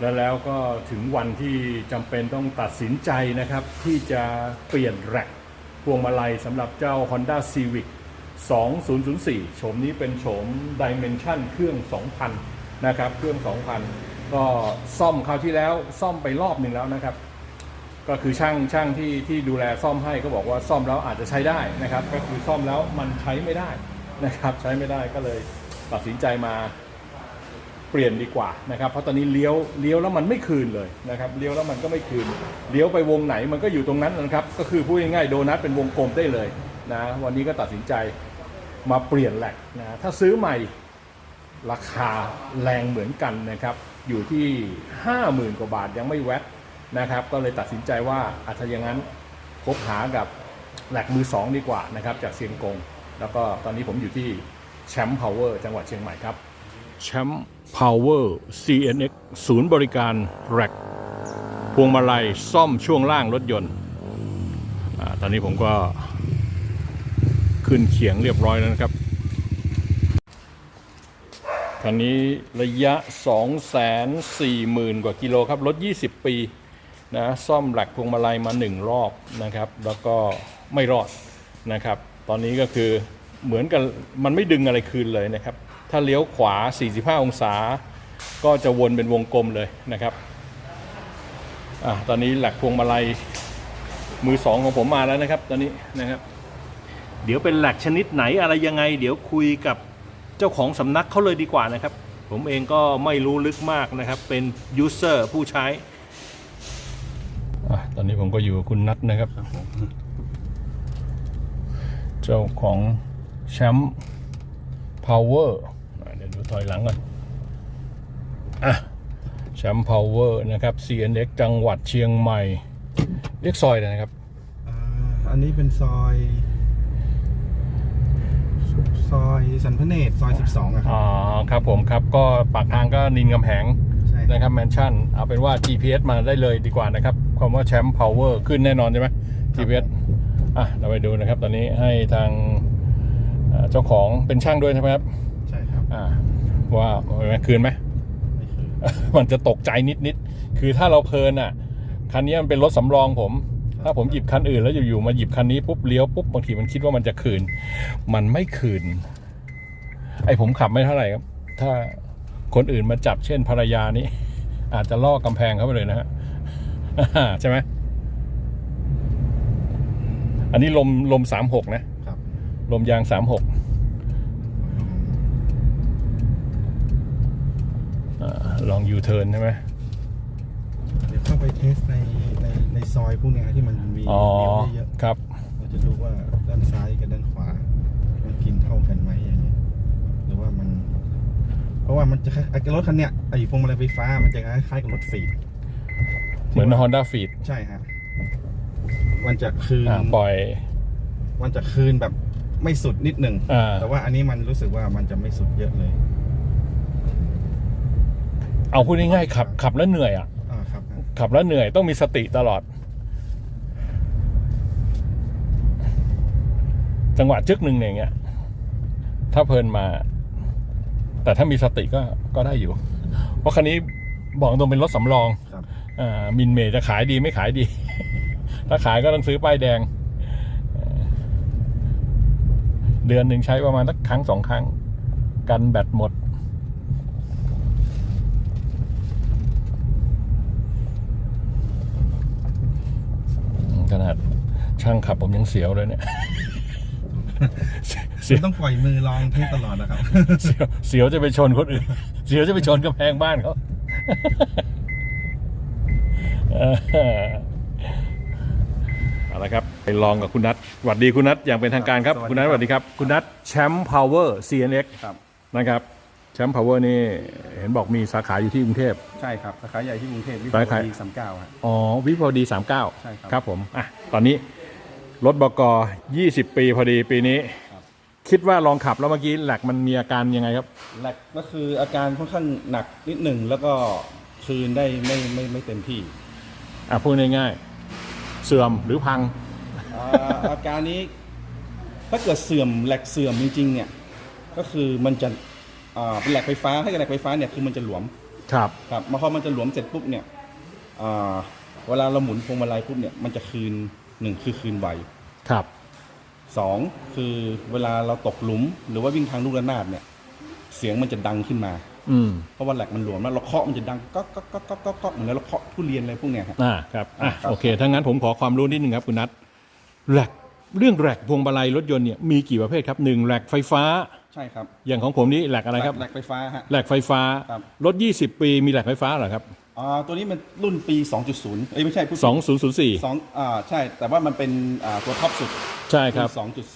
และแล้วก็ถึงวันที่จำเป็นต้องตัดสินใจนะครับ ที่จะเปลี่ยนแร็กพวงมาลัยสำหรับเจ้า Honda Civic 2004 โฉมนี้เป็นโฉม Dimension เครื่อง 2,000 นะครับ เครื่อง 2,000 ก็ซ่อมคราวที่แล้วซ่อมไปรอบหนึ่งแล้วนะครับ ก็คือช่างช่างที่ที่ดูแลซ่อมให้ก็บอกว่าซ่อมแล้วอาจจะใช้ได้นะครับ ก็คือซ่อมแล้วมันใช้ไม่ได้นะครับ ใช้ไม่ได้ก็เลยตัดสินใจมา เปลี่ยนดีกว่านะครับ เพราะตอนนี้เลี้ยวเลี้ยวแล้วมันไม่คืนเลยนะครับเลี้ยวแล้วมันก็ไม่คืนเลี้ยวไปวงไหนมันก็อยู่ตรงนั้นนะครับก็คือพูดง่ายๆโดนัทเป็นวงกลมได้เลยนะวันนี้ก็ตัดสินใจมาเปลี่ยนแหลกนะถ้าซื้อใหม่ราคาแรงเหมือนกันนะครับอยู่ที่ 50,000 กว่าบาทยังไม่แวะนะครับ ก็เลยตัดสินใจว่าอาจจะอย่างนั้นคบหากับแหลกมือสองดีกว่านะครับจากเซียงกง แล้วก็ตอนนี้ผมอยู่ที่แชมป์พาวเวอร์จังหวัดเชียงใหม่ครับ แชมป์พาวเวอร์ CNX ศูนย์บริการแร็กพวงมาลัยซ่อมช่วงล่างรถยนต์อตอนนี้ผมก็ขึ้นเขียงเรียบร้อยแล้วนะครับคันนี้ระยะ 240,000 กว่ากิโลครับ รถ 20 ปีนะซ่อมแหลกพวงมาลัยมา 1 รอบนะครับ แล้วก็ไม่รอดนะครับ ตอนนี้ก็คือเหมือนกันมันไม่ดึงอะไรคืนเลยนะครับ ถ้าเลี้ยวขวา 45 องศา ก็จะวนเป็นวงกลมเลยนะครับอะตอนนี้หลักพวงมาลัยมือสองของผมมาแล้วนะครับ ตอนนี้นะครับ เดี๋ยวเป็นแหลกชนิดไหนอะไรยังไง เดี๋ยวคุยกับเจ้าของสำนักเขาเลยดีกว่านะครับ ผมเองก็ไม่รู้ลึกมากนะครับ เป็นยูเซอร์ผู้ใช้อะตอนนี้ผมก็อยู่กับคุณนัทนะครับ เจ้าของแชมป์พ ถอยหลังก่อน อะแชมป์พาวเวอร์นะครับ CNX จังหวัดเชียงใหม่ เรียกซอยเลยนะครับ อ่าอันนี้เป็นซอยซอยสันพระเนตรซอย 12อะครัอ๋บอครับผมครับก็ปากทางก็นินกำแหงใช่นะครับแมนชั่น เอาเป็นว่า GPS มาได้เลยดีกว่านะครับคำว่าแชมป์พาวเวอร์ขึ้นแน่นอนใช่ไหม GPS อะเราไปดูนะครับ ตอนนี้ให้ทางเอ่อเจ้าของเป็นช่างด้วยใช่ไหมครับใช่ครับอ่า ว่าเห็นไหมคืนไหมไม่คือมันจะตกใจนิดๆคือถ้าเราเพลินอะ คันนี้มันเป็นรถสำรองผม ถ้าผมหยิบคันอื่นแล้วอยู่ๆมาหยิบคันนี้ปุ๊บเลี้ยวปุ๊บบางทีมันคิดว่ามันจะคืน มันไม่คืน ไอผมขับไม่เท่าไหร่ครับ ถ้าคนอื่นมาจับเช่นภรรยานี้ อาจจะลอกกำแพงเข้าไปเลยนะฮะใช่ไหมอันนี้ลมลมสามหกนะครับลมยางสามหก ลองยูเทิร์นใช่ไหมเดี๋ยวเข้าไปเทสในในในซอยพวกเนี้ยที่มันมีอ๋อ เลี้ยวเยอะครับ ๆเราจะดูว่าด้านซ้ายกับด้านขวา มันกินเท่ากันไหมอย่างเงี้ยหรือว่ามัน เพราะว่ามันจะคล้ายไอ้รถคันเนี้ยไอ้พวงมาลัยไฟฟ้ามันจะคล้ายๆกับรถฟีดเหมือน Honda f e e d ใช่ฮะมันจะคืนอ่าปล่อย มันจะคืนแบบไม่สุดนิดหนึ่งอ่า แต่ว่าอันนี้มันรู้สึกว่ามันจะไม่สุดเยอะเลย เอาพูดง่ายๆขับขับแล้วเหนื่อยอะอ่าครับขับแล้วเหนื่อยต้องมีสติตลอด จังหวะจึกหนึ่งอย่างเงี้ย ถ้าเพลินมา แต่ถ้ามีสติก็ก็ได้อยู่ เพราะคันนี้บอกตรงเป็นรถสำรองครับอ่ามินเมย์จะขายดีไม่ขายดี ถ้าขายก็ต้องซื้อป้ายแดงเอ่อเดือนหนึ่งใช้ประมาณสักครั้งสองครั้ง กันแบตหมด ขนาด ช่างขับผมยังเสียวเลยเนี่ย เสียวต้องปล่อยมือลองเทสตลอดนะครับ เสียวเสียวจะไปชนคนอื่น เสียวจะไปชนกำแพงบ้านเขาเออเอาละครับ ไปลองกับคุณนัทสวัสดีคุณนัทอย่างเป็นทางการครับสวัสดีคุณนัทครับสวัสดีครับ คุณนัทแชมป์พาวเวอร์ CNX ครับนะครับแชมป์พาวเวอร์นี่เห็นบอกมีสาขาอยู่ที่กรุงเทพ ใช่ครับ สาขาใหญ่ที่กรุงเทพวิสาขาดีสามเก้าครับอ๋อ วิภาวดีสามเก้าใช่ครับ ครับผม อะ ตอนนี้ รถบก20 ปีพอดีปีนี้ครับคิดว่าลองขับแล้วเมื่อกี้แหลกมันมีอาการยังไงครับแรกก็คืออาการค่อนข้างหนักนิดหนึ่งแล้วก็คืนได้ไม่ไม่ไม่เต็มที่ อะพูดง่ายๆเสื่อมหรือพัง อ่าอาการนี้ถ้าเกิดเสื่อมแหลกเสื่อมจริงๆเนี่ยก็คือมันจะอ่าเป็นแหลกไฟฟ้าถ้าเกิดแหลกไฟฟ้าเนี่ยคือมันจะหลวมครับ ครับมาพอมันจะหลวมเสร็จปุ๊บเนี่ยอ่าเวลาเราหมุนพวงมาลัยปุ๊บเนี่ยมันจะคืน หนึ่งคือคืนไวครับ สองคือเวลาเราตกหลุม หรือว่าวิ่งทางลูกระนาดเนี่ย เสียงมันจะดังขึ้นมา อืมเพราะว่าแหลกมันหลวมแล้วเราเคาะมันจะดังก๊อกก๊อกก๊อกก๊อกก๊อกก๊อกเหมือนเราเคาะทุเรียนอะไรพวกเนี้ยครับ อ่าครับอะครับ โอเคถ้างั้นผมขอความรู้นิดนึงครับคุณนัทแหลกเรื่องแหลกพวงมาลัยรถยนต์เนี่ยมีกี่ประเภทครับหนึ่งแหลกไฟฟ้า ใช่ครับอย่างของผมนี่แหลกอะไรครับแหลกไฟฟ้าฮะแหลกไฟฟ้า ครับ รถ 20 ปีมีแหลกไฟฟ้าเหรอครับ อ่าตัวนี้มันรุ่นปี 2.0เอ้ยไม่ใช่พูดผิด 2004 สองอ่าใช่ แต่ว่ามันเป็นอ่าตัวท็อปสุดใช่ครับ สองจุด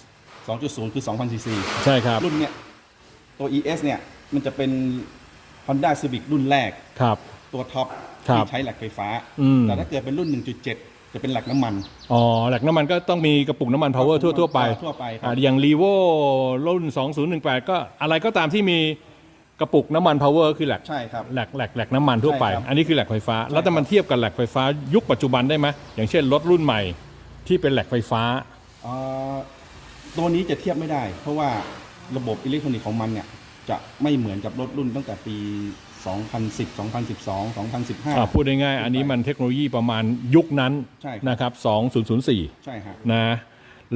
สองจุดศูนย์คือ2,000ซีซีใช่ครับรุ่นเนี้ยตัว ES เนี่ยมันจะเป็น Honda Civic รุ่นแรกครับ ตัวท็อปครับที่ใช้แหลกไฟฟ้า อืม แต่ถ้าเกิดเป็นรุ่น 1.7 จะเป็นแหลกน้ำมัน อ๋อแหลกน้ำมันก็ต้องมีกระปุกน้ำมัน power ทั่วทั่วๆไปทั่วไปครับ อ่าอย่าง r ีโวรุ่น 2018 ก็อะไรก็ตามที่มี กระปุกน้ำมัน power คือแหลกใช่ครับ แหลกแหลกแหลกน้ำมันทั่วไป ใช่ครับอันนี้คือแหลกไฟฟ้า แล้วถ้ามันเทียบกับแหลกไฟฟ้ายุคปัจจุบันได้ไหมอย่างเช่นรถรุ่นใหม่ที่เป็นแหลกไฟฟ้าอ่าตัวนี้จะเทียบไม่ได้ เพราะว่าระบบอิเล็กทรอนิกส์ของมันเนี่ย จะไม่เหมือนกับรถรุ่นตั้งแต่ปี 2010 2012 อ่า2015 พูดง่ายๆ อันนี้มันเทคโนโลยีประมาณยุคนั้นใช่ครับ นะครับ 2004 ใช่ฮะนะ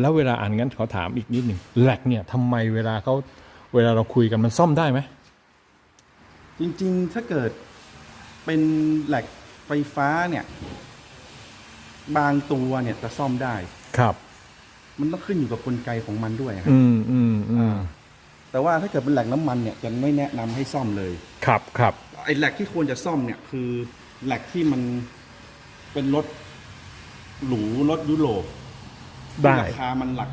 แล้วเวลาอ่านงั้นขอถามอีกนิดหนึ่งแหลกเนี่ยทำไมเวลาเขาเวลาเราคุยกันมันซ่อมได้ไหม จริงๆ ถ้าเกิดเป็นแหลกไฟฟ้าเนี่ย บางตัวเนี่ยจะซ่อมได้ ครับ มันต้องขึ้นอยู่กับกลไกของมันด้วยครับ อืมอืมอืมแต่ว่าถ้าเกิดเป็นแหลกน้ำมันเนี่ยจะไม่แนะนำให้ซ่อมเลย ครับครับไอ้แหลกที่ควรจะซ่อมเนี่ยคือแหลกที่มันเป็นรถหรูรถยุโรปได้ ราคามันหลัก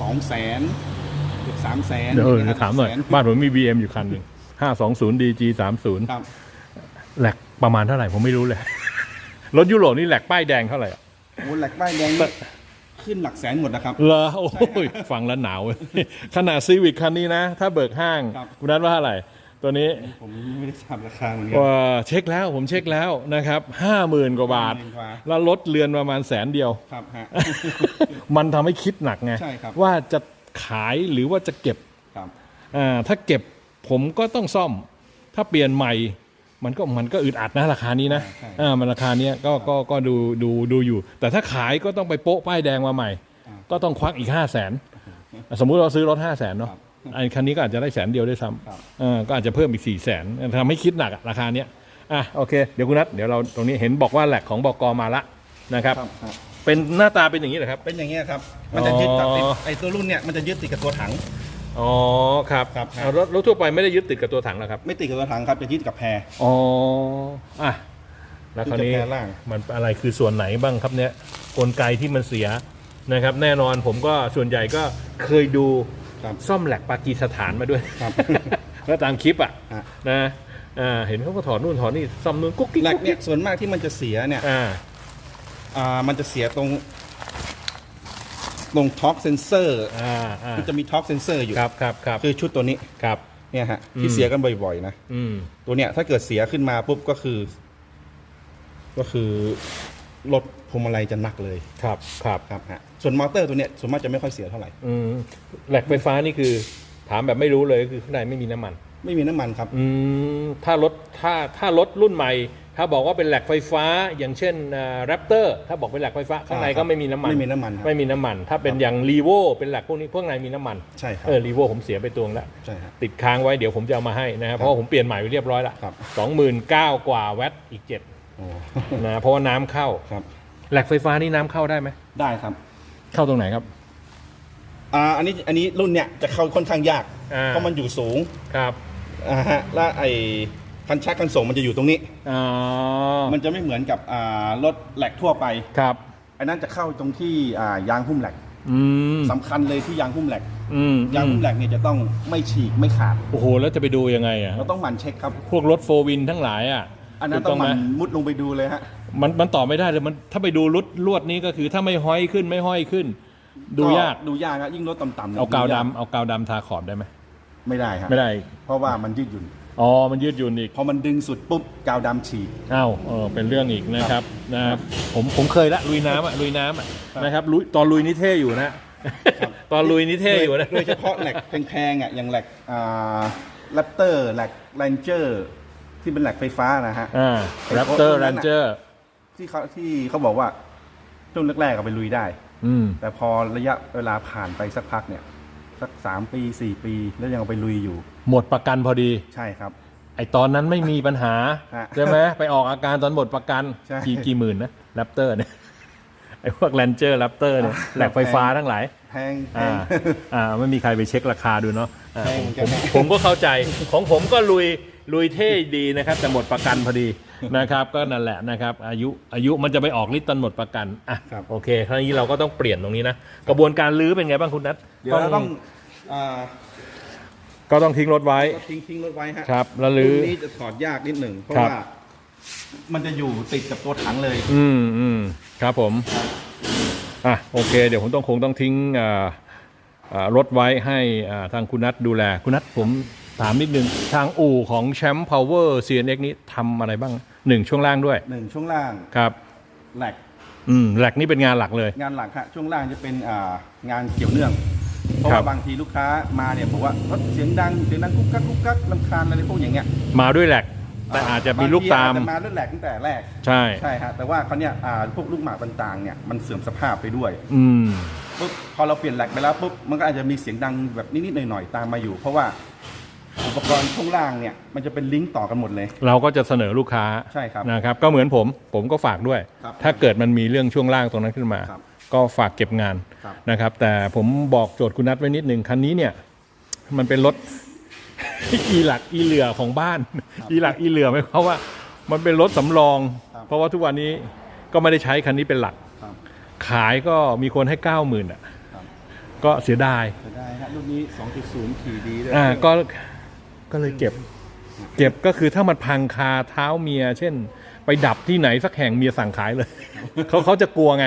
สองแสนเกือบสามแสนเดี๋ยวเออจะถามหน่อย บ้านผมมี BM อยู่คันหนึ่ง 520 DG 30ครับแหลกประมาณเท่าไหร่ผมไม่รู้เลย รถยุโรปนี่แหลกป้ายแดงเท่าไหร่อะโอ้แหลกป้ายแดงนี่ขึ้นหลักแสนหมดนะครับ เหรอโอ้ยฟังแล้วหนาวเว้ยขนาดซีวิ c คันนี้นะ ถ้าเบิกห้างครับ คุณนัทว่าเท่าไหร่ ตัวนี้ ผมไม่ได้ทราบราคาเหมือนกัน ว่าเช็คแล้วผมเช็คแล้วนะครับห้าหมื่นกว่าบาท 50,000กว่า แล้วลดเรือนประมาณแสนเดียว ครับฮะ มันทำให้คิดหนักไง ใช่ครับ ว่าจะขายหรือว่าจะเก็บครับ อ่าถ้าเก็บ ผมก็ต้องซ่อม ถ้าเปลี่ยนใหม่ มันก็มันก็อึดอัดนะราคานี้นะใช่อ่ามันราคาเนี้ยก็ก็ก็ดูดูดูอยู่ แต่ถ้าขายก็ต้องไปโป๊ะป้ายแดงมาใหม่อ่าก็ต้องควักอีกห้าแสนสมมุติเราซื้อรถห้าแสนเนาะครับไอ้คันนี้ก็อาจจะได้แสนเดียวด้วยซ้ครับำอ่าก็อาจจะเพิ่มอีกสี่แสนทำให้คิดหนักอะราคาเนี้ยอะโอเค เดี๋ยวคุณนัทเดี๋ยวเราตรงนี้เห็นบอกว่าแหลกของบกมาละนะครับครับฮะเป็นหน้าตาเป็นอย่างนี้เหรอครับ เป็นอย่างเงี้ยครับ มันจะยึดกับติดอ๋อไอ้ตัวรุ่นเนี่ยมันจะยึดติดกับตัวถัง อ๋อครับครับ เอารถรถทั่วไปไม่ได้ยึดติดกับตัวถังหรอครับไม่ติดกับตัวถังครับจะยึดกับแพร อ๋ออะแล้วคราวนี้ที่จะแปลร่าง มันอะไรคือส่วนไหนบ้างครับเนี่ยกลไกที่มันเสียนะครับ แน่นอนผมก็ส่วนใหญ่ก็เคยดูครับ ซ่อมแหลกปากีสถานมาด้วย ครับ แล้วตามคลิปอะฮะ นะอ่าเห็นเขาก็ถอดนู่นถอดนี่ซ่อมนู่นกุ๊กกิ๊กแหลกกุ๊กเนี่กิ๊ยกส่วนมากที่มันจะเสียเนี่ยอ่า อ่ามันจะเสียตรง ตรงท็อกเซนเซอร์อ่าอ่ามันจะมีท็อกเซนเซอร์อยู่ ครับครับครับคือชุดตัวนี้ครับ เนี่ยฮะอืมที่เสียกันบ่อยๆนะอืมตัวเนี้ยถ้าเกิดเสียขึ้นมาปุ๊บก็คือ ก็คือรถพวงมาลัยจะหนักเลยครับครับครับฮะส่วนมอเตอร์ตัวเนี้ยส่วนมากจะไม่ค่อยเสียเท่าไหร่ อืมแหลกไฟฟ้านี่คือ ถามแบบไม่รู้เลยก็คือข้างในไม่มีน้ำมัน ไม่มีน้ำมันครับ อืมถ้ารถถ้าถ้ารถรุ่นใหม่ ถ้าบอกว่าเป็นแหลกไฟฟ้า อย่างเช่นแรปเตอร์ถ้าบอกเป็นแหลกไฟฟ้าข้างในอ่าครัก็บไม่มีน้ำมันไม่มีน้ำมันครับไม่มีน้ำมัน ถ้าเป็นอย่างรีโวเป็นแหลกพวกนี้พวกในมีน้ำมันใช่ครับเออรีโวผมเสียไปตัวนึงแล้วใช่ครับติดค้างไว้เดี๋ยวผมจะเอามาให้นะครับเพราะว่าผมเปลี่ยนใหม่ไปเรียบร้อยละครับ สองหมื่นเก้ากว่าแวตอีกเจ็ดโอ้นะเพราะว่าน้ำเข้าครับแหลกไฟฟ้านี่น้ำเข้าได้ไหมได้ครับเข้าตรงไหนครับ อ่าอันนี้อันนี้รุ่นเนี้ยจะเข้าค่อนข้างยากอ่า เพราะมันอยู่สูงครับ อ่าฮะแล้วไอ้ คันชักคันส่งมันจะอยู่ตรงนี้ อ๋อมันจะไม่เหมือนกับอ่ารถแหลกทั่วไปครับอันนั้นจะเข้าตรงที่อ่ายางหุ้มแหลกอืมสำคัญเลยที่ยางหุ้มแหลกอืมยางหุ้มแหลกเนี่ยจะต้องไม่ฉีกไม่ขาดโอ้โหแล้วจะไปดูยังไงอะเราต้องหมั่นเช็คครับ พวกรถโฟวินทั้งหลายอะอันนั้นถูกต้องหไหมมั่นมุดลงไปดูเลยฮะ มันมันต่อไม่ได้เลยมันถ้าไปดูรุดลวดนี้ก็คือถ้าไม่ห้อยขึ้นไม่ห้อยขึ้น ดูยากดูยากอะยิ่งรถต่ำๆนี่เอากาวยดำเอากาวดำทาขอบได้ไหมไม่ได้ฮะไม่ได้ เพราะว่ามันยืดหยุ่น อ๋อ มันยืดหยุ่นอีก พอมันดึงสุดปุ๊บกาวดำฉีก อ้าวเออเป็นเรื่องอีกนะครับนะครับผมผมเคยละลุยน้ำอะลุยน้ำอะครับนะครับลุยตอนลุยนี่เท่อยู่นะตอนลุยนี่เท่อยู่นะ โดยเฉพาะแหลกแพงๆอะอย่างแหลกอ่าแรปเตอร์แหลกแรนเจอร์ที่เป็นแหลกไฟฟ้านะฮะ อ่าแรปเตอร์แรนเจอร์ที่เขาที่เขาบอกว่าช่วงแรกๆก็ไปลุยได้ อืม แต่พอระยะเวลาผ่านไปสักพักเนี่ย สักสามปีสี่ปีแล้วยังเอาไปลุยอยู่ หมดประกันพอดี ใช่ครับ ไอตอนนั้นไม่มีปัญหาฮะใช่ไหมไปออกอาการตอนหมดประกันใช่กี่กี่หมื่นนะแรปเตอร์เนี่ยไอพวกแรนเจอร์แรปเตอร์เนี่ยแหลกไฟฟ้าทั้งหลายแพงแพอ่างอ่าไม่มีใครไปเช็คราคาดูเนาะอ่าแพงผมจังผมผมก็เข้าใจของผมก็ลุยลุยเท่ดีนะครับ แต่หมดประกันพอดีนะครับก็นั่นแหละนะครับอายุอายุมันจะไปออกฤทธิ์ตอนหมดประกันอะครับโอเคคราวนี้เราก็ต้องเปลี่ยนตรงนี้นะ กระบวนการลื้อเป็นไงบ้างคุณนัทเดี๋ยวเราต้องอ่า ก็ต้องทิ้งรถไว้ ก็ทิ้งทิ้งรถไว้ฮะครับแล้วลื้อรุ่นนี้จะถอดยากนิดหนึ่งเพราะครับว่า มันจะอยู่ติดกับตัวถังเลย อืมอืมครับผมอะโอเค เดี๋ยวผมต้องคงต้องทิ้งอ่าอ่ารถไว้ให้อ่าทางคุณนัทดูแล คุณนัทผมถามนิดนึง ทางอู่ของแชมป์พาวเวอร์ CNX นี้ทำอะไรบ้างหนึ่งช่วงล่างด้วยหนึ่งช่วงล่างครับ แหลกอืมแหลกนี่เป็นงานหลักเลย งานหลักฮะช่วงล่างจะเป็นอ่างานเกี่ยวเนื่อง เพราะครัว่าบบางทีลูกค้ามาเนี่ยบอกว่ารถเสียงดังเสียงดังกุ๊กกักกุ๊กกักลำคาญอะไรพวกอย่างเงี้ยมาด้วยแหลกแต่อาจจะมีลูกตาม บงทีอจจะมาด้วยแหลกตั้งแต่แรก ใช่ ใช่ฮะแต่ว่าเขาเนี่ยอ่าพวกลูกหมากต่างๆเนี่ยมันเสื่อมสภาพไปด้วยอืม ปุ๊บพอเราเปลี่ยนแหลกไปแล้วปุ๊บมันก็อาจจะมีเสียงดังแบบนิดๆหน่อยๆตามมาอยู่ เพราะว่าอุปกรณ์ช่วงล่างเนี่ยมันจะเป็นลิงก์ต่อกันหมดเลย เราก็จะเสนอลูกค้าใช่ครับนะครับ ก็เหมือนผม ผมก็ฝากด้วย ครับถ้าเกิดมันมีเรื่องช่วงล่างตรงนั้นขึ้นมา ครับ ก็ฝากเก็บงานครับนะครับ แต่ผมบอกโจทย์คุณนัทไว้นิดหนึ่งคันนี้เนี่ยมันเป็นรถ อีหลักอีเหลือของบ้าน อีหลักอีเหลือไหมเพราะว่า มันเป็นรถสำรองครับเพราะว่าทุกวันนี้ก็ไม่ได้ใช้คันนี้เป็นหลักครับขายก็มีคนให้เก้าหมื่นอะครับก็เสียดายจะได้ฮะรุ่นนี้ 2.0 ขี่ดีด้วยอ่าก็ก็เลยเก็บ เก็บก็คือถ้ามันพังคาเท้าเมีย เช่น ไปดับที่ไหนสักแห่งเมียสั่งขายเลยเขาเขาจะกลัวไง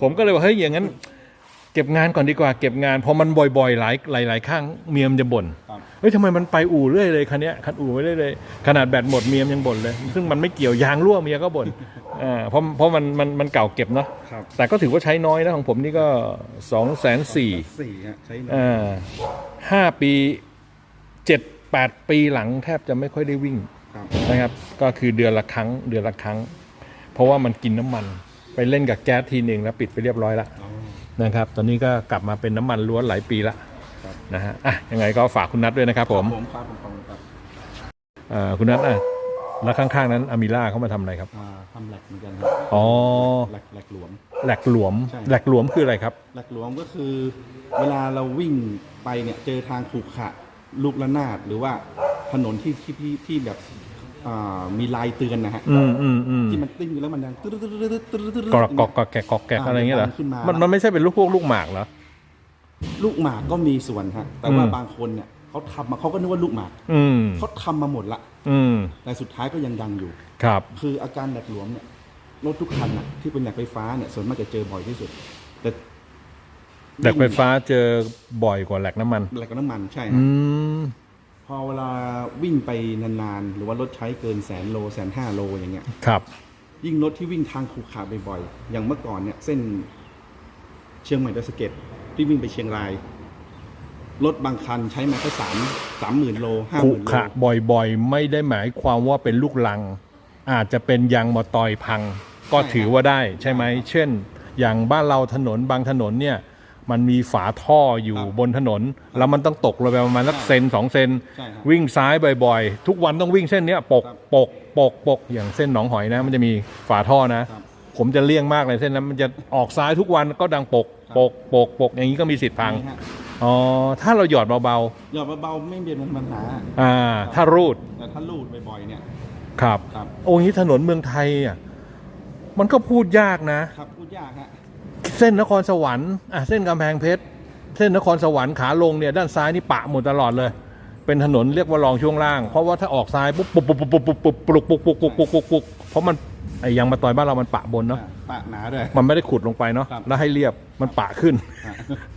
ผมก็เลยว่าเฮ้ยอย่างนั้น เก็บงานก่อนดีกว่าเก็บงานพอมันบ่อยๆ หลายหลายหลายครั้งเมียมนจะบ่นครับเฮ้ยทำไมมันไปอู่เรื่อยเลยคันเนี้ยคันอู่ไปเรื่อยเลยขนาดแบตหมดเมียมยังบ่นเลย ซึ่งมันไม่เกี่ยวยางรั่วเมียก็บ่นอ่าเพราะเพราะมันมันมันเก่าเก็บเนาะครับแต่ก็ถือว่าใช้น้อยนะของผมนี่ก็สองแสนสี่สี่ฮะใช้หน่อยอ่าห้าปีเจ็ดแปดปีหลังแทบจะไม่ค่อยได้วิ่งครับนะครับ ก็คือเดือนละครั้งเดือนละครั้ง เพราะว่ามันกินน้ำมัน ไปเล่นกับแก๊สทีหนึ่งแล้วปิดไปเรียบร้อยแล้วอ๋อนะครับ ตอนนี้ก็กลับมาเป็นน้ำมันล้วนหลายปีละครับนะฮะอะยังไงก็ฝากคุณนัทด้วยนะครับผมผมครับผมขอบคุณครับอ่าคุณนัทอะแล้วข้างๆนั้นอามิล่าเขามาทำอะไรครับ อ่าทำแหลกเหมือนกันครัอ๋อ แหลกแหลกหลวม แหลกหลวมใช่ แหลกหลวมคืออะไรครับ แหลกหลวมก็คือเวลาเราวิ่งไปเนี่ยเจอทางขรุขระลูกระนาดหรือว่าถนนที่ที่ที่ที่แบบอ่า มีลายเตือนนะฮะอืมอืมอืมที่มันติ้งอยู่แล้วมันดังตึ๊ดตึ๊ดตึ๊ดตึ๊ดตึ๊ดตึ๊ดตึ๊ดกรอกกรอกกรอกแกะกรอกแกะอะไรอย่างเงี้ยเหรอขึ้นมามันมันไม่ใช่เป็นลูกพวกลูกหมากเหรอลูกหมากก็มีส่วนฮะ แต่ว่าอืมบางคนเนี่ยเขาทำมาเขาก็นึกว่าลูกหมากอืมเขาทำมาหมดละอืมแต่สุดท้ายก็ยังดังอยู่ ครับ คืออาการแหลกหลวมเนี่ยรถทุกคันน่ะที่เป็นแหลกไฟฟ้าเนี่ยส่วนมากจะเจอบ่อยที่สุด แต่แหลกไฟฟ้าเจอบ่อยกว่าแหลกน้ำมันแหลกน้ำมันใช่อืฮะม พอเวลาวิ่งไปนานๆ หรือว่ารถใช้เกินแสนโลแสนห้าโลอย่างเงี้ย ครับ ยิ่งรถที่วิ่งทางขรุขระบ่อยๆ อย่างเมื่อก่อนเนี่ย เส้นเชียงใหม่ดอยสะเก็ดที่วิ่งไปเชียงราย รถบางคันใช้มาแค่สามสามหมื่นโลห้าหขุมื่นโลขะบ่อยๆ ไม่ได้หมายความว่าเป็นลูกลัง อาจจะเป็นยางมอตอยพัง ก็ถือว่าได้ใช่ไหม เช่น อย่างบ้านเราถนนบางถนนเนี่ย มันมีฝาท่ออยู่บนถนน แล้วมันต้องตกลงไปประมาณสักเซนสองเซนใช่ครับวิ่งซ้ายบ่อยๆ ทุกวันต้องวิ่งเส้นเนี้ยปกครับปกปกปกอย่างเส้นหนองหอยนะ มันจะมีฝาท่อนะครับผมจะเลี่ยงมากเลยเส้นนั้นมันจะออกซ้ายทุกวันก็ดังปกครับปกปกปกอย่างนี้ก็มีสิทธิ์พังนี่ฮะอ๋อถ้าเราหยอดเบาหยอดเบาๆไม่เป็นปัญหาๆอ่า ถ้ารูดแต่ถ้าลูดบ่อยๆเนี่ยครับครับโอ้ยางนี้ถนนเมืองไทยอะมันก็พูดยากนะ ครับพูดยากฮะ เส้นนครสวรรค์อะเส้นกำแพงเพชรเส้นนครสวรรค์ขาลงเนี่ยด้านซ้ายนี่ปะหมดตลอดเลย เป็นถนนเรียกว่ารองช่วงล่าง เพราะว่าถ้าออกซ้ายปุ๊บปุ๊บปุ๊บปุ๊บปุ๊บปุ๊บปุ๊บปุ๊บปุ๊บปุ๊บปุ๊บปุ๊บปุ๊บเพราะมันไอ้ยางมาต่อยบ้านเรามันปะบนเนาะปะหนาด้วย มันไม่ได้ขุดลงไปเนาะแล้วให้เรียบมันปะขึ้น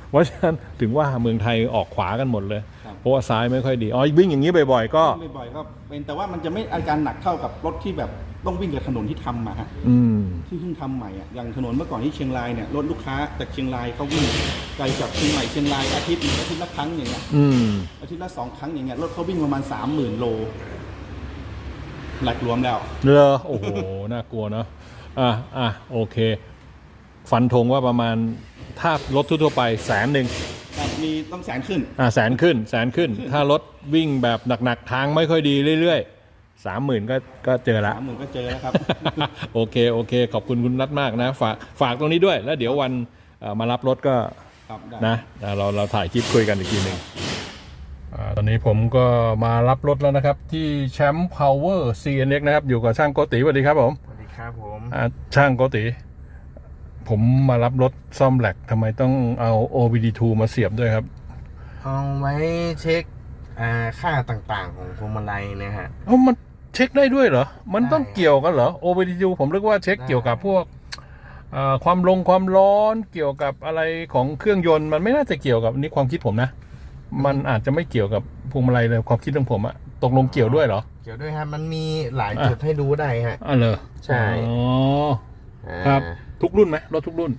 เพราะฉะนั้นถึงว่าเมืองไทยออกขวากันหมดเลย เพราะว่าซ้ายไม่ค่อยดีอ๋อวิ่งอย่างนี้บ่อยๆ ก็บ่อยๆก็เป็นแต่ว่ามันจะไม่อาการหนักเท่ากับรถที่แบบ ต้องวิ่งกับถนนที่ทำมาฮะอืม ที่เพิ่งทำใหม่อะอย่างถนนเมื่อก่อนที่เชียงรายเนี่ยรถลูกค้าจากเชียงรายเขาวิ่งไกลจากเชียงใหม่เชียงรายอาทิตย์หนึ่งอาทิตย์ละครั้งอย่างเงี้ยอืม อาทิตย์ละสองครั้งอย่างเงี้ยรถเขาวิ่งประมาณสามหมื่นโล หลักรวมแล้วเลอโอ้โห น่ากลัวเนาะอะอะโอเค ฟันธงว่าประมาณถ้ารถทั่วๆไปแสนหนึ่งครับมีต้องแสนขึ้น อะแสนขึ้น แสนขึ้น ถ้ารถวิ่งแบบหนักๆทางไม่ค่อยดีเรื่อยๆ สามหมื่นก็ก็เจอละสามหมื่นก็เจอแล้วครับ โอเคโอเค ขอบคุณคุณนัทมากนะ ฝากฝากตรงนี้ด้วย แล้วเดี๋ยววันเอ่อมารับรถก็ครับได้นะอะเราเราถ่ายคลิปคุยกันอีกทีหนึ่งอ่าตอนนี้ผมก็มารับรถแล้วนะครับ ที่แชมป์ Power CNX นะครับ อยู่กับช่างโกติสวัสดีครับผมสวัสดีครับผมอ่าช่างโกติ ผมมารับรถซ่อมแหลกทำไมต้องเอา OBD2 มาเสียบด้วยครับเอาไว้เช็คอ่าค่าต่างๆของพวงมาลัยเนะฮะเอ้ามัน เช็คได้ด้วยเหรอ มันต้องได้เกี่ยวกันเหรอ OBD2 ผมนึกว่าเช็คได้เกี่ยวกับพวกเอ่อความลงความร้อนเกี่ยวกับอะไรของเครื่องยนต์ มันไม่น่าจะเกี่ยวกับอันนี่ความคิดผมนะ มันอาจจะไม่เกี่ยวกับพวงมาลัยเลยความคิดของผมอะตกลงเกี่ยวด้วยเหรอ เกี่ยวด้วยครับมันมีหลายอะจุดให้ดูได้ฮะอ๋อเหรอใช่อ๋ออ่าครับทุกรุ่นไหมรถทุกรุ่น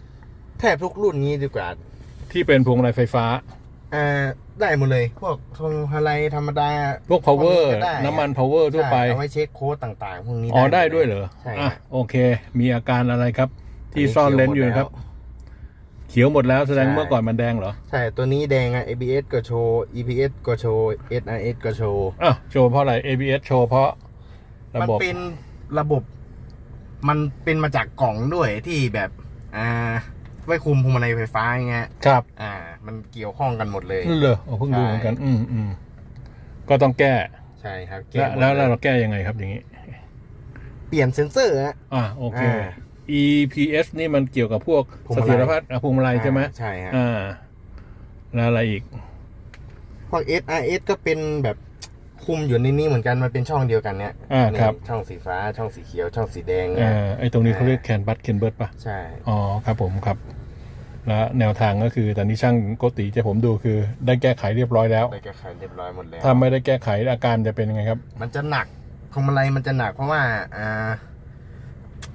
แทบทุกรุ่นนี้ดีกว่า ที่เป็นพวงมาลัยไฟฟ้า อ่าได้หมดเลย พวกพวงมาลัยธรรมดา พวก power ก็ได้น้ำมัน power ทั่วไป ใช่เอาไว้เช็คโค้ดต่างๆพวกนี้อ๋อได้มด้วยเหรอใช่อะฮะโอเค มีอาการอะไรครับ ที่ซ่อนเลนส์อยู่นะครับ เขียวหมดแล้วแสดงเมื่อก่อนมันแดงเหรอใช่ ตัวนี้แดงอะ ABS ก็โชว์ EPS ก็โชว์ SRS ก็โชว์ อ้าวโชว์เพราะอะไร ABS โชว์เพราะระมันบบ เป็นระบบ มันเป็นมาจากกล่องด้วยที่แบบ อ่า ไว้คุมพวงมาลัยไฟฟ้าอย่างเงี้ยครับ อ่า มันเกี่ยวข้องกันหมดเลยนั่นเหรอโอ้เพิ่งรู้ใช่เหมือนกัน อืมอืมก็ต้องแก้ ใช่ครับแล้วหมดแล้วเยแล้วเราแก้ยังไงครับอย่างนี้ เปลี่ยนเซ็นเซอร์ฮะอ่าโอเคอ่า EPS นี่มันเกี่ยวกับพวกพวงเสมาลัยถียรภาพอะพวงมาลัยใช่ไหมใช่ฮะอ่า แล้วอะไรอีกพวก SRS ก็เป็นแบบ คุมอยู่ในนี้เหมือนกันมันเป็นช่องเดียวกันเนี่ยอ่าครับนี่ช่องสีฟ้าช่องสีเขียว ช่องสีแดงอ่เนี่ยาไอ้ตรงนี้เขาเรียกแคนบัตเคนเบิร์ดปะใช่อ๋อครับผมครับ แล้วแนวทางก็คือตอนนี้ช่างโกติจะผมดูคือ ได้แก้ไขเรียบร้อยแล้วได้แก้ไขเรียบร้อยหมดแล้ว ถ้าไม่ได้แก้ไขอาการจะเป็นยังไงครับ มันจะหนักพวงมาลัยมันจะหนักเพราะว่าอ่า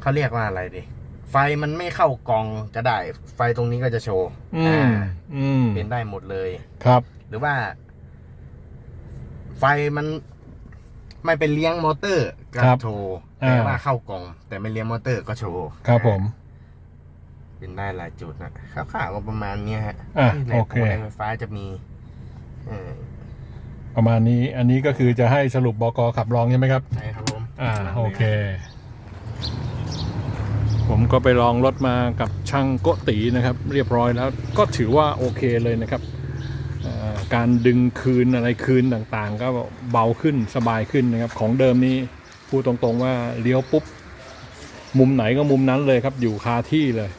เขาเรียกว่าอะไรดิไฟมันไม่เข้ากล่องก็ได้ ไฟตรงนี้ก็จะโชว์อืมอ่าอืมเป็นได้หมดเลย ครับ หรือว่า ไฟมันไม่เป็นเลี้ยงมอเตอร์ก็ครับโชว์อ่า แต่ว่าเข้ากล่อง แต่ไม่เลี้ยงมอเตอร์ก็โชว์ครับผม เป็นได้หลายจุดนะข่าวๆก็ประมาณเนี้ยฮะอะที่ไหนโอเคพวงมาลัยไฟฟ้าจะมีเออประมาณนี้อันนี้ก็คือจะให้สรุปบกขับรองใช่ไหมครับ ใช่ครับผมอ่าโอเค ผมก็ไปลองรถมากับช่างโกตินะครับ เรียบร้อยแล้วก็ถือว่าโอเคเลยนะครับเอ่อ การดึงคืนอะไรคืนต่างๆ ก็เบาขึ้นสบายขึ้นนะครับ ของเดิมนี้พูดตรงๆว่าเลี้ยวปุ๊บ มุมไหนก็มุมนั้นเลยครับ อยู่คาที่เลย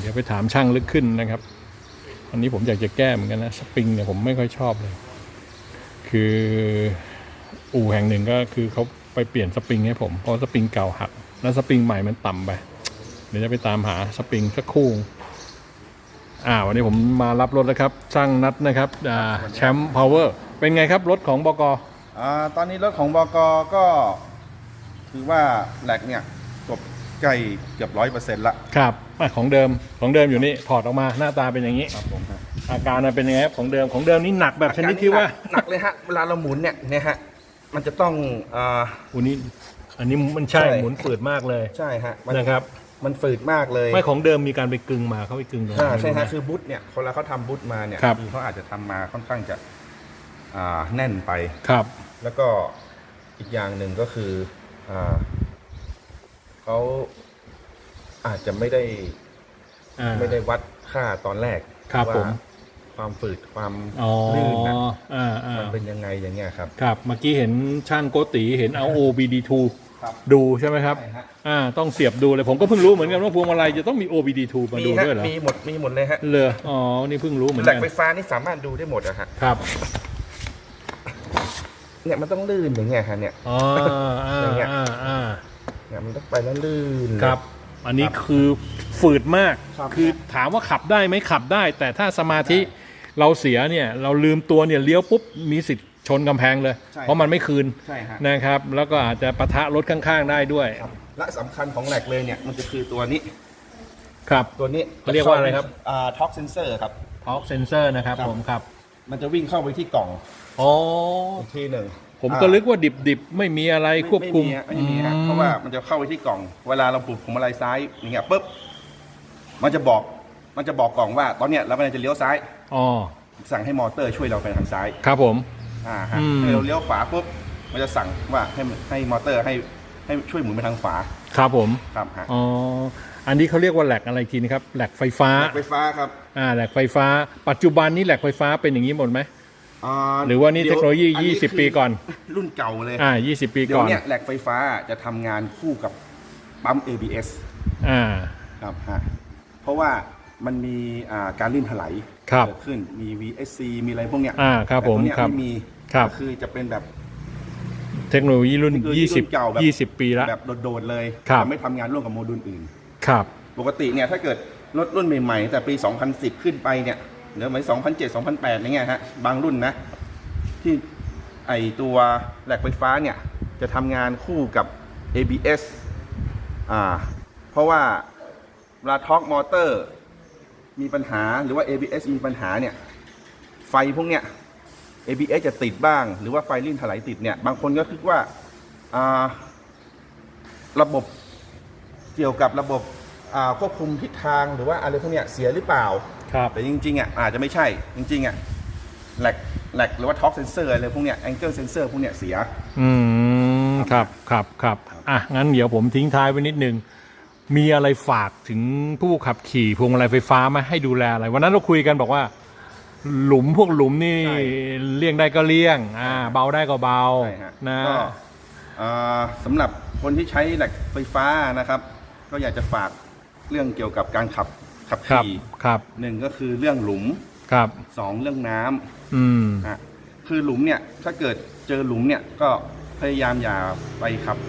เดี๋ยวไปถามช่างลึกขึ้นนะครับ อันนี้ผมอยากจะแก้เหมือนกันนะสปริงเนี่ยผมไม่ค่อยชอบเลย คืออู่แห่งหนึ่งก็คือเขาไปเปลี่ยนสปริงให้ผมเพราะสปริงเก่าหัก แล้วสปริงใหม่มันต่ำไปเดี๋ยวจะไปตามหาสปริงสักคู่ อ่าวันนี้ผมมารับรถแล้วครับช่างนัดนะครับอ่าแชมป์พาวเวอร์เป็นไงครับรถของบกอ่าตอนนี้รถของบกก็ ถือว่าแหลกเนี่ยจบใกล้เกือบร้อยเปอร์เซ็นต์ละครับอะของเดิมของเดิมอยู่นี่ถอดออกมาหน้าตาเป็นอย่างนี้ ครับผมครับอาการมันเป็นยังไงครับของเดิมของเดิมนี่หนักแบบชนิดที่ว่าหนักเลยฮะเวลาเราหมุนเนี่ยเนี่ยฮะมันจะต้องอ่าอูนี่อันนี้มันใช่ใช่หมุนฝืดมากเลย ใช่ฮะมันนะครับ มันฝืดมากเลยไม่ของเดิมมีการไปกึงมาเขาไปกึงตรงอ่านั้นใช่ฮะนะคือบุ๊ทเนี่ยคนละเขาทำบุ๊ทมาเนี่ยครับอเขาอาจจะทำมาค่อนข้างจะอ่าแน่นไป ครับ แล้วก็อีกอย่างหนึ่งก็คืออ่าเขาอาจจะไม่ได้อ่า ไม่ได้วัดค่าตอนแรกครับว่าผม ความฝืดความอ๋อลื่นนะอ่าอ่ามันเป็นยังไงอย่างเงี้ยครับ ครับ เมื่อกี้เห็นช่างโกติเห็นเอา OBD2 ครับดูใช่ไหมครับ ใช่ฮะ อ่า ต้องเสียบดูเลย ผมก็เพิ่งรู้เหมือนกันว่าพวงมาลัยจะต้องมี OBD2 มามีดูฮะด้วยเหรอมีหมดมีหมดเลยฮะเลยอ๋อ นี่เพิ่งรู้เหมือนแหลกักนไฟฟ้านี่สามารถดูได้หมดอะฮะครับ เนี่ยมันต้องลื่นอย่างเงี้ยฮะเนี่ย อ๋อ อ่าอย่างเงี้ย อ่าอ่าเนี่ยมันต้องไปแล้วลื่นครับ อันนี้คือฝืดมาก ครับ คือถามว่าขับได้ไหมขับได้ แต่ถ้าสมาธิเราเสียเนี่ย เราลืมตัวเนี่ยเลี้ยวปุ๊บมีสิทธิ์ ชนกำแพงเลย ใช่ เพราะมันไม่คืนใช่ฮะนะครับ แล้วก็อาจจะปะทะรถข้างๆได้ด้วยและสำคัญของแหลกเลยเนี่ยมันจะคือตัวนี้ครับ ตัวนี้เขาเรียกว่าอะไรครับ อ่าท็อกเซนเซอร์ครับออกเซนเซอร์นะครับครับ ผมครับมันจะวิ่งเข้าไปที่กล่องอ๋ออีกทีหนึ่งผผมก็ลึกว่าดิบๆ ไม่มีอะไรควบคุมไไม่มีฮะอืมเพราะว่ามันจะเข้าไปที่กล่อง เวลาเราปลูกพวงมาลัยซ้ายอย่างเงี้ยปุ๊บมันจะบอกมันจะบอกกล่องว่า ตอนเนี้ยเรากำลังจะเลี้ยวซ้าย อ๋อสั่งให้มอเตอร์ช่วยเราไปทางซ้าย ครับผม อ่าฮะอืม ให้เราเลี้ยวขวาปุ๊บมันจะสั่งว่าให้ให้มอเตอร์ให้ให้ช่วยหมุนไปทางขวาครับผม ครับฮะอ๋อ อันนี้เขาเรียกว่าแหลกอะไรทีนะครับ แหลกไฟฟ้าแหลกไฟฟ้าครับอ่า แหลกไฟฟ้า ปัจจุบันนี้แหลกไฟฟ้าเป็นอย่างนี้หมดไหมาหรือว่านี่ดี๋ยเทคโนโลยีอันนี้20คือปีก่อน รุ่นเก่าเลย อ่า 20 ปีเดี๋ยก่วอน เนี่ยแหลกไฟฟ้าจะทำงานคู่กับปั๊ม ABS อ่า ครับฮะเพราะว่ามันมีอ่าการลื่นถลายครับเกิดขึ้นมี VSC มีอะไรพวกเนี้ยอ่าครับผมแต่ตัวเนี้ยครับ ไม่มี ครับ ก็คือจะเป็นแบบเทคโนโลยีรุ่น เทคโนโลยีรุ่นเก่าแบบ 20 20 ปีแล้ว แบบโดดๆเลยครับแต่ไม่ทำงานร่วมกับโมดูลอื่น ครับ ปกติเนี่ยถ้าเกิดรถรุ่นใหม่ๆ แต่ปี 2010 ขึ้นไปเนี่ยหรือเหมือน2007 2008อะไรเงี้ยฮะบางรุ่นนะ ที่ไอตัวแหลกไฟฟ้าเนี่ยจะทำงานคู่กับ ABS อ่าเพราะว่าเวลาท็อกมอเตอร์มีปัญหาหรือว่า ABS มีปัญหาเนี่ย ไฟพวกเนี้ย ABS จะติดบ้าง หรือว่าไฟลื่นถลายติดเนี่ย บางคนก็คิดว่าอ่าระบบเกี่ยวกับระบบอ่าควบคุมทิศทางหรือว่าอะไรพวกเนี้ยเสียหรือเปล่า ครับ แต่จริงๆอะอาจจะไม่ใช่ จริงๆอะแหลกแหลกหรือว่าท็อกเซนเซอร์อะไรพวกเนี้ยแองเกิลเซนเซอร์พวกเนี้ยเสีย อืม ครับครับครับอะ งั้นเดี๋ยวผมทิ้งท้ายไว้นิดนึง มีอะไรฝากถึงผู้ขับขี่พวงมาลัยไฟฟ้าไหมาให้ดูแลอะไร วันนั้นเราคุยกันบอกว่า หลุมพวกหลุมนี่ใช่ เลี่ยงได้ก็เลี่ยงอ่าเบาได้ก็เบาใช่ฮะนะ ก็อ่าสำหรับคนที่ใช้แหลกไฟฟ้านะครับ ก็อยากจะฝากเรื่องเกี่ยวกับการขับขับครับขี่ครับหนึ่งก็คือเรื่องหลุมครับ สองเรื่องน้ำอืมฮะคือหลุมเนี่ยถ้าเกิดเจอหลุมเนี่ยก็พยายามอย่าไปขับดู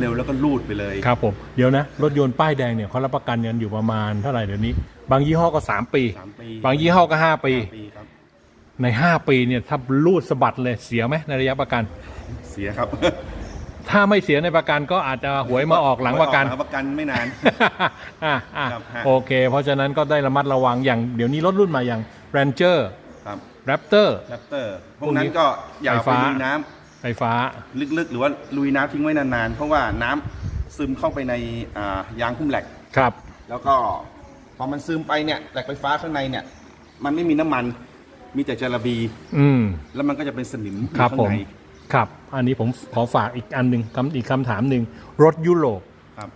เร็วแล้วก็ลูดไปเลยครับผมเดี๋ยวนะ รถยนต์ป้ายแดงเนี่ยเขารับประกันกันอยู่ประมาณเท่าไหร่เดี๋ยวนี้ บางยี่ห้อก็ 3 ปี สามปีบางยี่ห้อก็ 5 ปีห้าปีครับ ใน 5 ปีเนี่ยถ้าลูดสะบัดเลยเสียไหมในระยะประกัน เสียครับถ้าไม่เสียในประกันก็อาจจะหวยมาออกหลังประกัน หลังประกันไม่นาน อะอะครับฮะ โอเค เพราะฉะนั้นก็ได้ระมัดระวังอย่างเดี๋ยวนี้รถรุ่นใหม่อย่าง Ranger ครับ Raptor แรปเตอร์พวกนั้นก็อย่าไฟไปฟ้า ลุยน้ำ ไฟฟ้า ลึกๆ หรือว่าลุยน้ำทิ้งไว้นานๆ เพราะว่าน้ำซึมเข้าไปในอ่ายางหุ้มแหลก ครับ แล้วก็พอมันซึมไปเนี่ยแหลกไฟฟ้าข้างในเนี่ย มันไม่มีน้ำมันมีแต่จาระบี อืม แล้วมันก็จะเป็นสนิมอยู่ครับข้าผงม ในครับ อันนี้ผมขอฝากอีกอันหนึ่งคำอีกคำถามหนึ่ง รถยุโรปครับ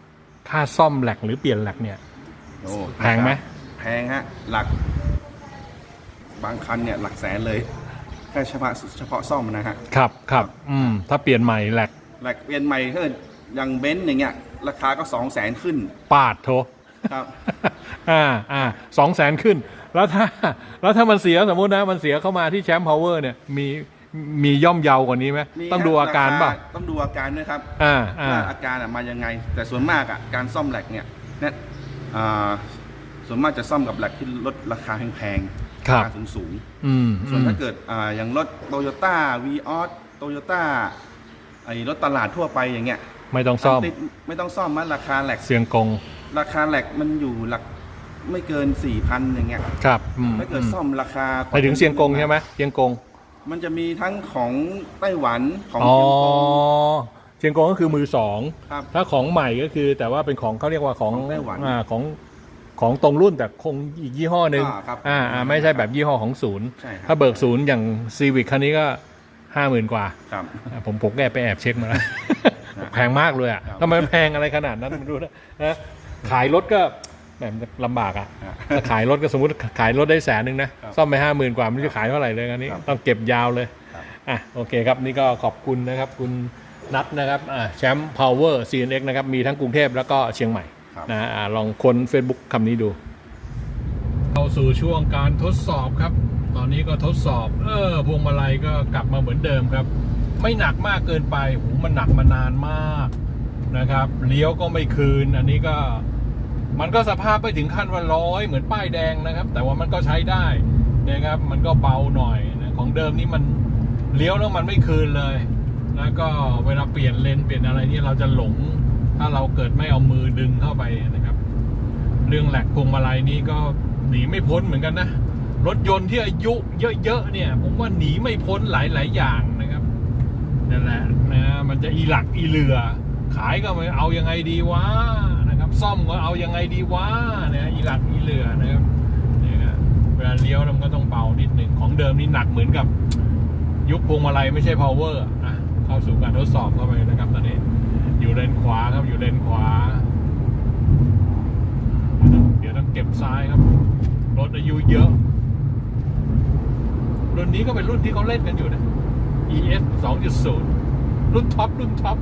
ค่าซ่อมแหลกหรือเปลี่ยนแหลกเนี่ย โอ้แพงไหม แพงฮะ หลัก บางคันเนี่ยหลักแสนเลย แค่เฉพาะเฉพาะซ่อมนะฮะครับครับอืมถ้าเปลี่ยนใหม่แหลกแหลกเปลี่ยนใหม่ถ้าเกิดอย่างเบนซ์อย่างเงี้ยราคาก็สองแสนขึ้น ปาดโถครับอ่าอ่าสองแสนขึ้น แล้วถ้าแล้วถ้ามันเสียสมมตินะมันเสียเข้ามาที่แชมป์พาวเวอร์เนี่ยมีมีย่อมเยาวกว่านี้ไหมมีต้องดูอาการคป่ะต้องดูอาการด้วยครับอ่าอ่าว่าอาการอะมายังไง แต่ส่วนมากอะการซ่อมแหลกเนี่ยเนี่ยอ่าส่วนมากจะซ่อมกับแหลกที่ลดราคาแพงๆ ครับราคาสูงสูงอืมๆส่วนถ้าเกิดอ่าอย่างรถโตโยต้าวีออสโตโยต้าไอ้รถตลาดทั่วไปอย่างเงี้ยไม่ต้องซ่อมติดไม่ต้องซ่อมมันราคาแหลกเสียงกง ราคาแหลกมันอยู่หลักไม่เกิน4ี่พันอย่างเงี้ยครับอืมถ้าเกิดซ่อมราคาไปถึงเสียงกงใช่ไหมเสียงกง มันจะมีทั้งของไต้หวันของอ๋อเชียงกงเชียงกงก็คือมือสองครับถ้าของใหม่ก็คือ แต่ว่าเป็นของเขาเรียกว่าของของไต้หวันอ่าของ ของตรงรุ่นแต่คงอีกยี่ห้อหนึ่งอ่าครับอ่าอ่าไม่ใช่แบบยี่ห้อของศูนย์ ใช่ครับ ถ้าเบิกศูนย์อย่างซีวิ c คันนี้ก็ห้าหมื่นกว่าครับ อะผมผมแอบไปแอบเช็คมาแล้วครับแพงมากเลยอะครับทำไมมันแพงอะไรขนาดนั้นไมันดูนะนะขายรถก็แหมมันลำบากอะครับถ้าขายรถก็สมมติขายรถได้แสนหนึ่งนะครับซ่อมไปห้าหมื่นกว่าไม่รู้จะขายเท่าไหร่เลยอันนี้ครับต้องเก็บยาวเลยครับ อะโอเคครับนี่ก็ขอบคุณนะครับคุณนัทนะครับอ่าแชมป์พาวเวอร์ CNX นะครับมีทั้งกรุงเทพแล้วก็เชียงใหม่ครับ นะอ่าลองค้น Facebook คำนี้ดู เข้าสู่ช่วงการทดสอบครับ ตอนนี้ก็ทดสอบ เออพวงมาลัยก็กลับมาเหมือนเดิมครับ ไม่หนักมากเกินไปหูมันหนักมานานมากนะครับเลี้ยวก็ไม่คืน อันนี้ก็มันก็สภาพไปถึงขั้นว่าร้อยเหมือนป้ายแดงนะครับ แต่ว่ามันก็ใช้ได้นะครับ มันก็เบาหน่อยนะของเดิมนี่มันเลี้ยวแล้วมันไม่คืนเลย แล้วก็เวลาเปลี่ยนเลนเปลี่ยนอะไรนี่เราจะหลง ถ้าเราเกิดไม่เอามือดึงเข้าไปนะครับ เรื่องแหลกพวงมาลัยนี่ก็หนีไม่พ้นเหมือนกันนะ รถยนต์ที่อายุเยอะๆเนี่ย ผมว่าหนีไม่พ้นหลายๆอย่างนะครับนั่นแหละนะมันจะอีหลักอีเหลือ ขายก็ไม่เอายังไงดีวะนะครับ ซ่อมก็เอายังไงดีวะเนี่ยอีหลักอีเหลือนะครับเนี่ยฮะเวลาเลี้ยวมันก็ต้องเบานิดหนึ่งของเดิมนี่หนักเหมือนกับ ยุคพวงมาลัยไม่ใช่ power อะเข้าสู่การทดสอบเข้าไปนะครับตอนนี้ อยู่เลนขวาครับอยู่เลนขวา เดี๋ยวต้องเก็บซ้ายครับ รถอายุเยอะรุ่นนี้ก็เป็นรุ่นที่เขาเล่นกันอยู่นะ ES 2.0 รุ่นท็อปรุ่นท็อป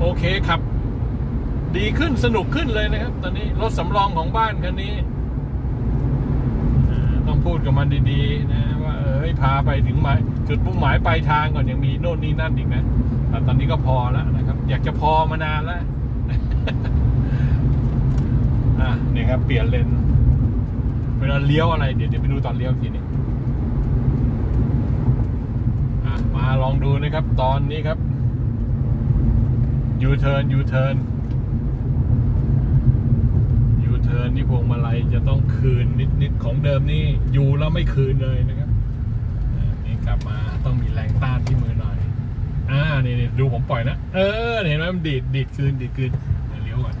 โอเคครับ ดีขึ้นสนุกขึ้นเลยนะครับ ตอนนี้รถสำรองของบ้านคันนี้ กับมันดีๆนะว่าเออให้พาไปถึงหมายจุดมุ่งหมายปลายทางก่อนยังมีโน่นนี่นั่นอีกนะแต่ตอนนี้ก็พอแล้วนะครับ อยากจะพอมานานแล้วอะเนี่ยครับเปลี่ยนเลนเวลาเลี้ยวอะไรเดี๋ยวเดี๋ยวไปดูตอนเลี้ยวทีนึงอะมาลองดูนะครับ ตอนนี้ครับยูเทิร์นยูเทิร์นยูเทิร์ นนี่พวงมาลัยจะต้องคืนนิดๆของเดิมนี่อยู่แล้วไม่คืนเลยนะครับนี่กลับมาต้องมีแรงต้านที่มือหน่อย อ่านี่นี่ดูผมปล่อยนะ เออเห็นไหมมันดีดดีดคืนดีดคืนเลี้ยวก่อน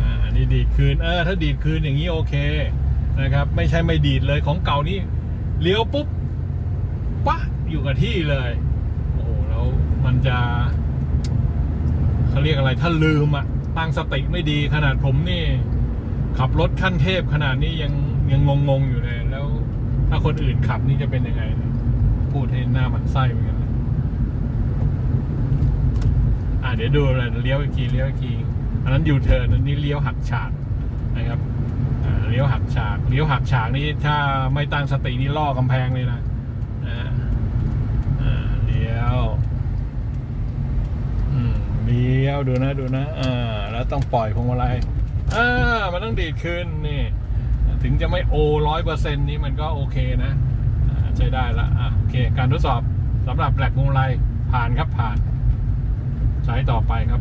อ่าอันนี้ดีดคืนเออถ้าดีดคืนอย่างนี้โอเคนะครับ ไม่ใช่ไม่ดีดเลยของเก่านี่เลี้ยวปุ๊บปะอยู่กับที่เลยโอ้โหแล้วมันจะเขาเรียกอะไรถ้าลืมอะตั้งสติไม่ดีขนาดผมนี่ ขับรถขั้นเทพขนาดนี้ยังยังงงๆอยู่เลย แล้ว ถ้าคนอื่นขับนี่จะเป็นยังไง พูดให้หน้าหมันไส้เหมือนกันนะอ่าเดี๋ยวดูเลยเลี้ยวอีกทีเลี้ยวอีกทีอันนั้นยูเทิร์นอันนี้เลี้ยวหักฉากนะครับอ่าเลี้ยวหักฉากเลี้ยวหักฉากนี่ถ้าไม่ตั้งสตินี่ล่อกำแพงเลยนะอ่าอ่าเลี้ยวอืมเลี้ยวดูนะดูนะอ่าแล้วต้องปล่อยพวงมาลัย อ่ามันต้องดีดคืนนี่ถึงจะไม่โอร้อยเปอร์เซ็นต์นี้มันก็โอเคนะใช้ได้ละอะโอเค การทดสอบสำหรับแหลกพวงมาลัยผ่านครับผ่าน ใช้ต่อไปครับ